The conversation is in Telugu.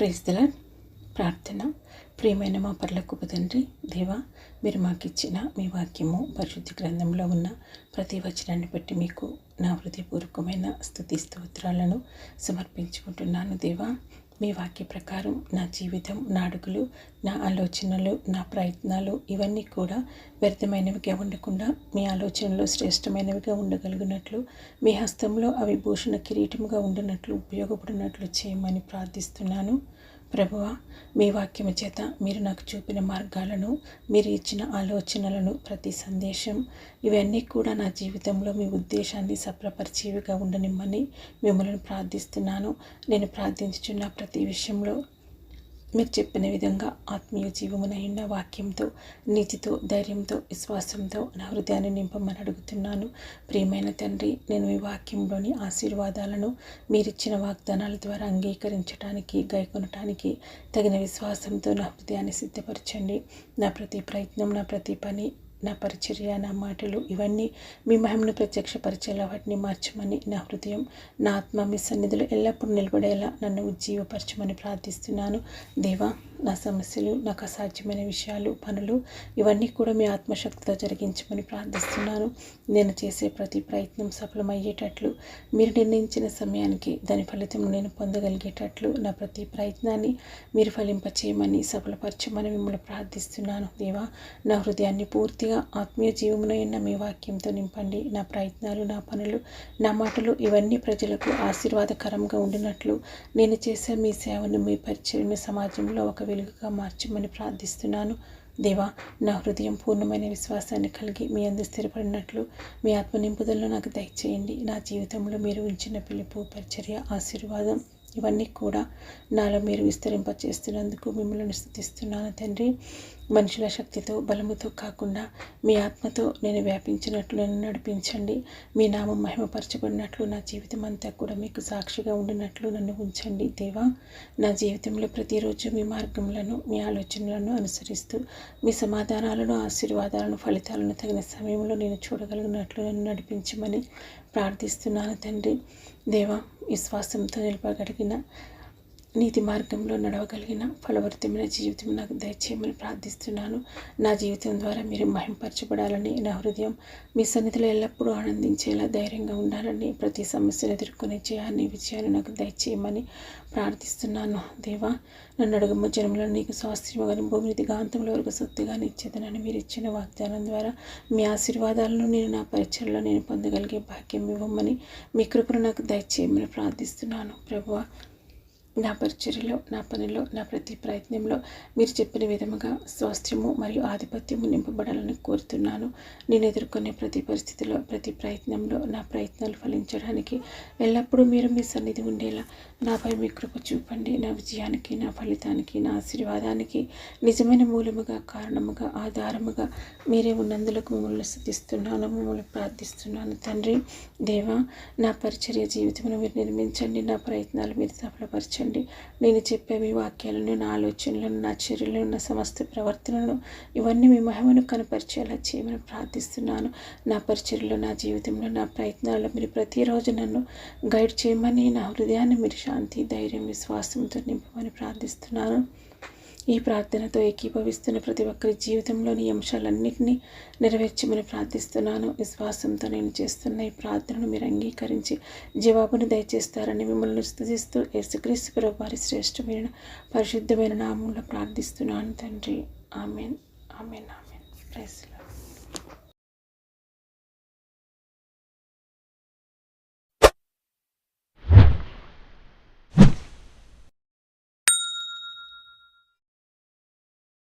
ప్రైజ్దల ప్రార్థన. ప్రియమైన మా పర్లకు తండ్రి దేవా మీరు మాకు ఇచ్చిన మీ వాక్యము పరిశుద్ధి గ్రంథంలో ఉన్న ప్రతి వచనాన్ని బట్టి మీకు నా హృదయపూర్వకమైన స్థుతి స్తోత్రాలను సమర్పించుకుంటున్నాను దేవా. మీ వాక్య ప్రకారం నా జీవితం నా అడుగులు నా ఆలోచనలు నా ప్రయత్నాలు ఇవన్నీ కూడా వ్యర్థమైనవిగా ఉండకుండా మీ ఆలోచనలో శ్రేష్టమైనవిగా ఉండగలిగినట్లు మీ హస్తంలో అవి భూషణ కిరీటముగా ఉండినట్లు ఉపయోగపడినట్లు చేయమని ప్రార్థిస్తున్నాను. ప్రభువ మీ వాక్యము చేత మీరు నాకు చూపిన మార్గాలను మీరు ఇచ్చిన ఆలోచనలను ప్రతి సందేశం ఇవన్నీ కూడా నా జీవితంలో మీ ఉద్దేశాన్ని సఫలపరిచేవిగా ఉండనిమ్మని మిమ్మల్ని ప్రార్థిస్తున్నాను. నేను ప్రార్థించుచున్న ప్రతి విషయంలో మీరు చెప్పిన విధంగా ఆత్మీయ జీవమునైన వాక్యంతో నీతితో ధైర్యంతో విశ్వాసంతో నా హృదయాన్ని నింపమని అడుగుతున్నాను. ప్రియమైన తండ్రి నేను మీ వాక్యంలోని ఆశీర్వాదాలను మీరిచ్చిన వాగ్దానాల ద్వారా అంగీకరించడానికి గైకొనటానికి తగిన విశ్వాసంతో నా హృదయాన్ని సిద్ధపరచండి. నా ప్రతి ప్రయత్నం నా ప్రతి పని నా పరిచర్య నా మాటలు ఇవన్నీ మీ మహిమను ప్రత్యక్షపరిచేలా వాటిని మార్చమని నా హృదయం నా ఆత్మ మీ సన్నిధిలో ఎల్లప్పుడూ నిలబడేలా నన్ను ఉజ్జీవపరచమని ప్రార్థిస్తున్నాను. దేవా నా సమస్యలు నాకు అసాధ్యమైన విషయాలు పనులు ఇవన్నీ కూడా మీ ఆత్మశక్తితో జరిగించమని ప్రార్థిస్తున్నాను. నేను చేసే ప్రతి ప్రయత్నం సఫలమయ్యేటట్లు మీరు నిర్ణయించిన సమయానికి దాని ఫలితం నేను పొందగలిగేటట్లు నా ప్రతి ప్రయత్నాన్ని మీరు ఫలింపచేయమని సఫలపరచమని మిమ్మల్ని ప్రార్థిస్తున్నాను. దేవా నా హృదయాన్ని పూర్తిగా ఆత్మీయ జీవమునైన మీ వాక్యంతో నింపండి. నా ప్రయత్నాలు నా పనులు నా మాటలు ఇవన్నీ ప్రజలకు ఆశీర్వాదకరంగా ఉండినట్లు నేను చేసే మీ సేవను మీ పరిచయం సమాజంలో ఒక వెలుగుగా మార్చమని ప్రార్థిస్తున్నాను. దేవా నా హృదయం పూర్ణమైన విశ్వాసాన్ని కలిగి మీ అందు స్థిరపడినట్లు మీ ఆత్మ నింపుదలను నాకు దయచేయండి. నా జీవితంలో మీరు ఉంచిన పిలుపు పరిచర్య ఆశీర్వాదం ఇవన్నీ కూడా నాలో మీరు విస్తరింపచేస్తున్నందుకు మిమ్మల్ని స్థుతిస్తున్నాను తండ్రి. మనుషుల శక్తితో బలముతో కాకుండా మీ ఆత్మతో నేను వ్యాపించినట్లు నన్ను నడిపించండి. మీ నామం మహిమపరచబడినట్లు నా జీవితం అంతా కూడా మీకు సాక్షిగా ఉండినట్లు నన్ను ఉంచండి దేవా. నా జీవితంలో ప్రతిరోజు మీ మార్గములను మీ ఆలోచనలను అనుసరిస్తూ మీ సమాధానాలను ఆశీర్వాదాలను ఫలితాలను తగిన సమయంలో నేను చూడగలిగినట్లు నన్ను నడిపించమని ప్రార్థిస్తున్నాను తండ్రి. దేవా విశ్వాసంతో నిలపగలిగిన నీతి మార్గంలో నడవగలిగిన ఫలవర్తమైన జీవితం నాకు దయచేయమని ప్రార్థిస్తున్నాను. నా జీవితం ద్వారా మీరు మహింపరచబడాలని నా హృదయం మీ సన్నిధిలో ఎల్లప్పుడూ ఆనందించేలా ధైర్యంగా ఉండాలని ప్రతి సమస్యను ఎదుర్కొనే జయాన్ని విజయాన్ని నాకు దయచేయమని ప్రార్థిస్తున్నాను. దేవా నన్ను అడుగుమ జనంలో నీకు స్వాస్థ్యమగాను భూమిని దిగాంతంలో వరకు సొత్తుగా ఇచ్చేదనని మీరు ఇచ్చిన వాగ్దానం ద్వారా మీ ఆశీర్వాదాలను నేను నా పరిచయంలో నేను పొందగలిగే భాగ్యం ఇవ్వమని మీ కృపను నాకు దయచేయమని ప్రార్థిస్తున్నాను. ప్రభువ నా పరిచర్యలో నా పనిలో నా ప్రతి ప్రయత్నంలో మీరు చెప్పిన విధముగా స్వాస్థ్యము మరియు ఆధిపత్యము నింపబడాలని కోరుతున్నాను. నేను ఎదుర్కొనే ప్రతి పరిస్థితిలో ప్రతి ప్రయత్నంలో నా ప్రయత్నాలు ఫలించడానికి ఎల్లప్పుడూ మీరు మీ సన్నిధి ఉండేలా నాపై మీ కృప చూపండి. నా విజయానికి నా ఫలితానికి నా ఆశీర్వాదానికి నిజమైన మూలముగా కారణముగా ఆధారముగా మీరే ఉన్నందులకు మిమ్మల్ని స్థుతిస్తున్నాను మిమ్మల్ని ప్రార్థిస్తున్నాను. తండ్రి దేవా నా పరిచర్య జీవితమును మీరు నిర్మించండి. నా ప్రయత్నాలు మీరు సఫలపరచండి. దీవించండి నేను చెప్పే మీ వాక్యాలను నా ఆలోచనలను నా చర్యలను నా సమస్త ప్రవర్తనను ఇవన్నీ మీ మహిమను కనపరిచేలా చేయమని ప్రార్థిస్తున్నాను. నా పరిచర్లో నా జీవితంలో నా ప్రయత్నాల్లో మీరు ప్రతిరోజు నన్ను గైడ్ చేయమని నా హృదయాన్ని మీరు శాంతి ధైర్యం విశ్వాసంతో నింపమని ప్రార్థిస్తున్నాను. ఈ ప్రార్థనతో ఏకీభవిస్తున్న ప్రతి ఒక్కరి జీవితంలోని అంశాలన్నింటినీ నెరవేర్చమని ప్రార్థిస్తున్నాను. విశ్వాసంతో నేను చేస్తున్న ఈ ప్రార్థనను మీరు అంగీకరించి జవాబును దయచేస్తారని మిమ్మల్ని స్థుతిస్తూ యేసుక్రీస్తు వారి శ్రేష్టమైన పరిశుద్ధమైన నామంలో ప్రార్థిస్తున్నాను తండ్రి. ఆమెన్. ఆమెన్. ఆమెన్. ప్రైస్లో